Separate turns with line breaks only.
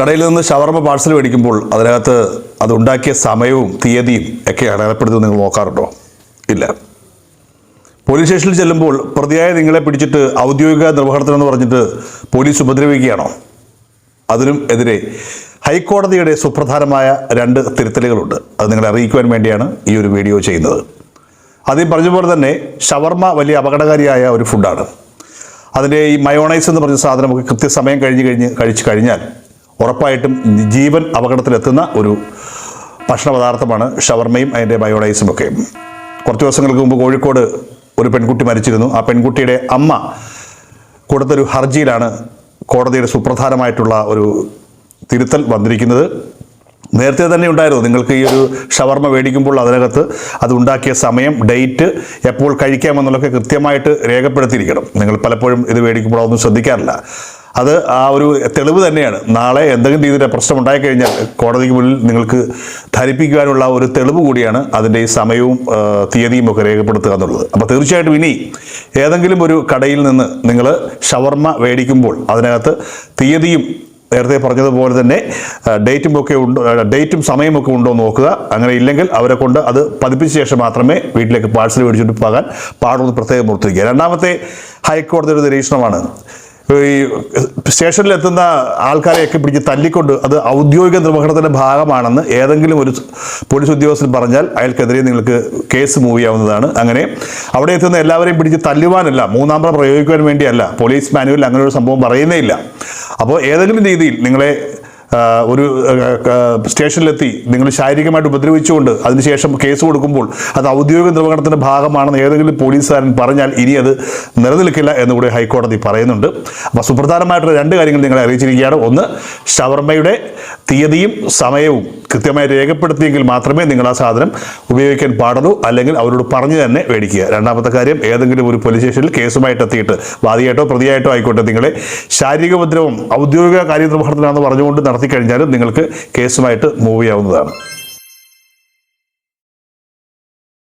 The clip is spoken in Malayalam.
കടയിൽ നിന്ന് ഷവർമ പാഴ്സൽ മേടിക്കുമ്പോൾ അതിനകത്ത് അതുണ്ടാക്കിയ സമയവും തീയതിയും ഒക്കെ അടയാളപ്പെടുത്തുന്നത് നിങ്ങൾ നോക്കാറുണ്ടോ? ഇല്ല. പോലീസ് സ്റ്റേഷനിൽ ചെല്ലുമ്പോൾ പ്രതിയായ നിങ്ങളെ പിടിച്ചിട്ട് ഔദ്യോഗിക നിർവഹണത്തിനെന്ന് പറഞ്ഞിട്ട് പോലീസ് ഉപദ്രവിക്കുകയാണോ? അതിനും എതിരെ ഹൈക്കോടതിയുടെ സുപ്രധാനമായ രണ്ട് തിരുത്തലുകളുണ്ട്. അത് നിങ്ങളെ അറിയിക്കുവാൻ വേണ്ടിയാണ് ഈ ഒരു വീഡിയോ ചെയ്യുന്നത്. ആദ്യം പറഞ്ഞ പോലെ തന്നെ ഷവർമ വലിയ അപകടകാരിയായ ഒരു ഫുഡാണ് അതിന്റെ ഈ മയോണൈസ് എന്ന് പറഞ്ഞ സാധനം നമുക്ക് കൃത്യസമയം കഴിഞ്ഞ് കഴിഞ്ഞ് കഴിച്ചു കഴിഞ്ഞാൽ ഉറപ്പായിട്ടും ജീവൻ അപകടത്തിലെത്തുന്ന ഒരു ഭക്ഷണ പദാർത്ഥമാണ് ഷവർമയും അതിന്റെ ബയോഡൈസും ഒക്കെ കുറച്ച് ദിവസങ്ങൾക്ക് മുമ്പ് കോഴിക്കോട് ഒരു പെൺകുട്ടി മരിച്ചിരുന്നു. ആ പെൺകുട്ടിയുടെ അമ്മ കൊടുത്തൊരു ഹർജിയിലാണ് കോടതിയുടെ സുപ്രധാനമായിട്ടുള്ള ഒരു തിരുത്തൽ വന്നിരിക്കുന്നത്. നേരത്തെ തന്നെ ഉണ്ടായിരുന്നു. നിങ്ങൾക്ക് ഈ ഒരു ഷവർമ മേടിക്കുമ്പോൾ അതിനകത്ത് അത് ഉണ്ടാക്കിയ സമയം ഡേറ്റ് എപ്പോൾ കഴിക്കാമെന്നുള്ളതൊക്കെ കൃത്യമായിട്ട് രേഖപ്പെടുത്തിയിരിക്കണം. നിങ്ങൾ പലപ്പോഴും ഇത് മേടിക്കുമ്പോൾ അതൊന്നും ശ്രദ്ധിക്കാറില്ല. അത് ആ ഒരു തെളിവ് തന്നെയാണ്. നാളെ എന്തെങ്കിലും രീതിയിലെ പ്രശ്നം ഉണ്ടായിക്കഴിഞ്ഞാൽ കോടതിക്ക് മുന്നിൽ നിങ്ങൾക്ക് ധരിപ്പിക്കുവാനുള്ള ഒരു തെളിവ് കൂടിയാണ് അതിന്റെ ഈ സമയവും തീയതിയും ഒക്കെ രേഖപ്പെടുത്തുക എന്നുള്ളത്. അപ്പോൾ തീർച്ചയായിട്ടും ഇനി ഏതെങ്കിലും ഒരു കടയിൽ നിന്ന് നിങ്ങൾ ഷവർമ മേടിക്കുമ്പോൾ അതിനകത്ത് തീയതിയും നേരത്തെ പറഞ്ഞതുപോലെ തന്നെ ഡേറ്റും ഒക്കെ ഉണ്ടോ ഡേറ്റും സമയമൊക്കെ ഉണ്ടോ നോക്കുക. അങ്ങനെ ഇല്ലെങ്കിൽ അവരെ കൊണ്ട് അത് പതിപ്പിച്ച ശേഷം മാത്രമേ വീട്ടിലേക്ക് പാഴ്സൽ മേടിച്ചിട്ട് പോകാൻ പാടുള്ളൂ പ്രത്യേകം ഓർത്തിരിക്കുക. രണ്ടാമത്തെ ഹൈക്കോടതിയുടെ നിരീക്ഷണമാണ്. ഈ സ്റ്റേഷനിലെത്തുന്ന ആൾക്കാരെയൊക്കെ പിടിച്ച് തല്ലിക്കൊണ്ട് അത് ഔദ്യോഗിക നിർവഹണത്തിന്റെ ഭാഗമാണെന്ന് ഏതെങ്കിലും ഒരു പോലീസ് ഉദ്യോഗസ്ഥൻ പറഞ്ഞാൽ അയാൾക്കെതിരെ നിങ്ങൾക്ക് കേസ് മൂവ് ചെയ്യാവുന്നതാണ്. അങ്ങനെ അവിടെ എത്തുന്ന എല്ലാവരെയും പിടിച്ച് തല്ലുവാനല്ല മൂന്നാം പ്രയോഗിക്കുവാൻ വേണ്ടിയല്ല പോലീസ് മാനുവലിൽ അങ്ങനെ ഒരു സംഭവം പറയുന്നേ ഇല്ല. അപ്പോൾ ഏതെങ്കിലും രീതിയിൽ നിങ്ങളെ ഒരു സ്റ്റേഷനിലെത്തി. നിങ്ങൾ ശാരീരികമായിട്ട് ഉപദ്രവിച്ചുകൊണ്ട് അതിനുശേഷം കേസ് കൊടുക്കുമ്പോൾ അത് ഔദ്യോഗിക നിർവഹണത്തിന്റെ ഭാഗമാണെന്ന് ഏതെങ്കിലും പോലീസുകാരൻ പറഞ്ഞാൽ ഇനി അത് നിലനിൽക്കില്ല എന്ന് കൂടി ഹൈക്കോടതി പറയുന്നുണ്ട്. അപ്പോൾ സുപ്രധാനമായിട്ടുള്ള രണ്ട് കാര്യങ്ങൾ നിങ്ങളെ അറിയിച്ചിരിക്കുകയാണ്. ഒന്ന് ഷവർമയുടെ തീയതിയും സമയവും കൃത്യമായി രേഖപ്പെടുത്തിയെങ്കിൽ മാത്രമേ നിങ്ങൾ ആ സാധനം ഉപയോഗിക്കാൻ പാടുള്ളൂ അല്ലെങ്കിൽ അവരോട് പറഞ്ഞു തന്നെ മേടിക്കുക. രണ്ടാമത്തെ കാര്യം ഏതെങ്കിലും ഒരു പോലീസ് സ്റ്റേഷനിൽ കേസുമായിട്ട് എത്തിയിട്ട് വാദിയായിട്ടോ പ്രതിയായിട്ടോ ആയിക്കോട്ടെ നിങ്ങളെ ശാരീരിക ഉപദ്രവം ഔദ്യോഗിക കാര്യനിർവഹണത്തിനാണെന്ന് പറഞ്ഞുകൊണ്ട് നടത്തി കഴിഞ്ഞാലും നിങ്ങൾക്ക് കേസുമായിട്ട് മൂവ് ചെയ്യാവുന്നതാണ്.